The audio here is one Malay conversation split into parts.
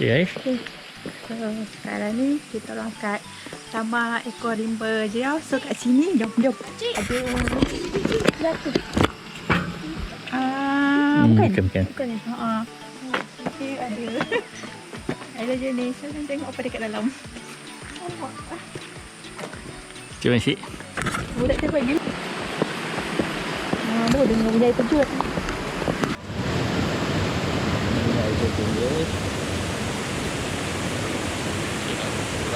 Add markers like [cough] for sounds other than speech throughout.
Okay, So, sekarang ni kita orang kat Taman Ekor Rimba Jeriau. So, kat sini, jom, jom. Ada Lihat tu. Ah, Hmm, bukan? bukan, bukan. Bukan [laughs] ni. Ha. Okay, ada. Ada jenis. So, kita tengok apa dekat dalam. Nampak. Cuba si. Budak tu bagi. Ah, boleh dengan bunyi terjun.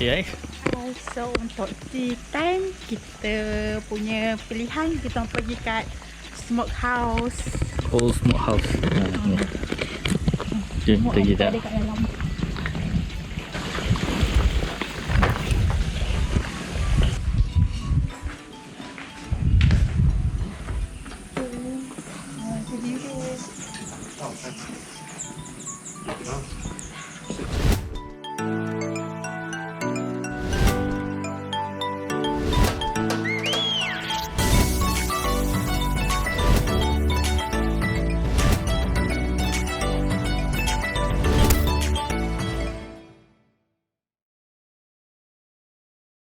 Yeah. So untuk tea time kita punya pilihan kita pergi kat smoke house. Smokehouse. Oh, smoke house. Hmm. Smoke kita pergi dah.